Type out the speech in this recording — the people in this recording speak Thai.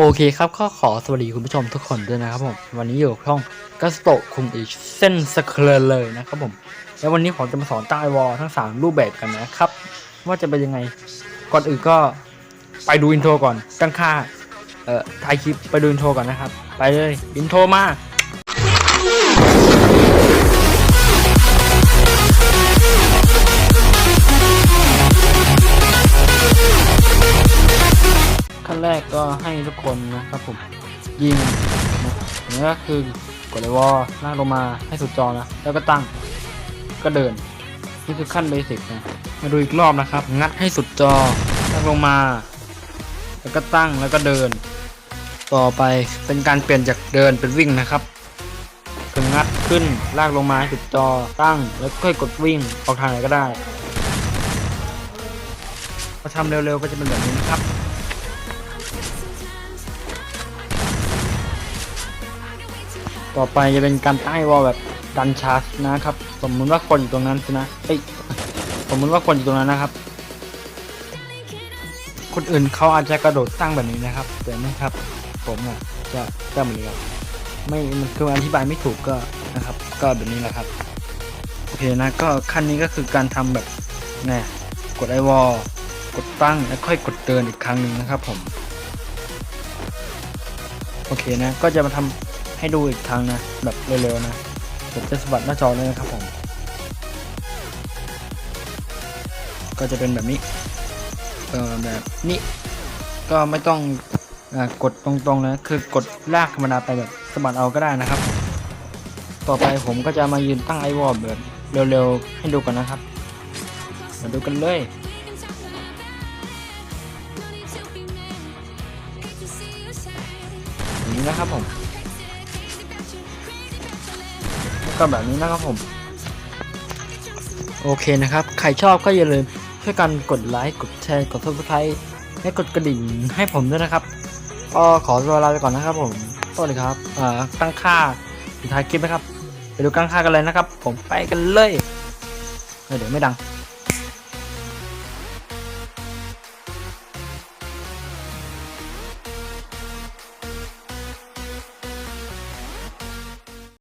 โอเคครับก็ขอสวัสดีคุณผู้ชมทุกคนด้วยนะครับผมวันนี้อยู่ช่องกัสโตคุมอีกเส้นสเคลเลยนะครับผมแล้ววันนี้ผมจะมาสอนใต้วอลทั้ง 3 รูปแบบกันนะครับ ว่าจะเป็นยังไงก่อนอื่นก็ไปดูอินโทรก่อนตั้งค่าเอ่อถ่ายคลิปไปดูอินโทรก่อนนะครับ ไปเลยอินโทรมา แรกก็ให้ทุกคนนะครับผมยิงนะนี่ก็คือกดเลยวอลลากลงมาให้สุดจอนะ แล้วก็ตั้งก็เดิน นี่คือขั้นเบสิกนะมาดูอีกรอบนะครับ งัดให้สุดจอลากลงมา แล้วก็ตั้งแล้วก็เดิน ต่อไปเป็นการเปลี่ยนจากเดินเป็นวิ่งนะครับคืองัดขึ้นลากลงมาให้สุดจอตั้งแล้วค่อยกดวิ่งออกทางไหนก็ได้พอทำเร็วๆก็จะเป็นแบบนี้นะครับ ต่อไปจะเป็นการใต้วอลแบบดันชาร์จนะครับ สมมุติว่าคนอยู่ตรงนั้นสินะเอ้ยสมมุติว่าคนอยู่ตรงนั้นนะครับ คนอื่นเขาอาจจะกระโดดตั้งแบบนี้นะครับ แต่ไม่ครับ ผมอะจะตั้งแบบนี้ครับไม่มันคืออธิบายไม่ถูกก็นะครับ ก็แบบนี้แหละครับโอเคนะก็ขั้นนี้ก็คือการทำแบบนี่กดไอวอลกดตั้งแล้วค่อยกดเดินอีกครั้งหนึ่งนะครับผมโอเคนะก็จะมาทำ ให้ดูอีกครั้งนะ แบบเร็วๆนะ ผมจะสะบัดหน้าจอเลยนะครับผม ก็จะเป็นแบบนี้ เออแบบนี้ก็ไม่ต้องอกดตรงๆนะ คือกดลากธรรมดาไปแบบสะบัดเอาก็ได้นะครับ ต่อไปผมก็จะมายืนตั้งไอวอลแบบเร็วๆ ให้ดูกันนะครับ มาดูกันเลยนี้นะครับผม ก็แบบนี้นะครับผม โอเคนะครับ ใครชอบก็อย่าลืมช่วยกันกดไลค์กดแชร์กดซับสไครต์และกดกระดิ่งให้ผมด้วยนะครับก็ขอตัวลาไปก่อนนะครับผมสวัสดีครับอ่าตั้งค่าสุดท้ายคลิปนะครับ ไปดูตั้งค่ากันเลยนะครับ ผมไปกันเลยเฮ้ยเดี๋ยวไม่ดัง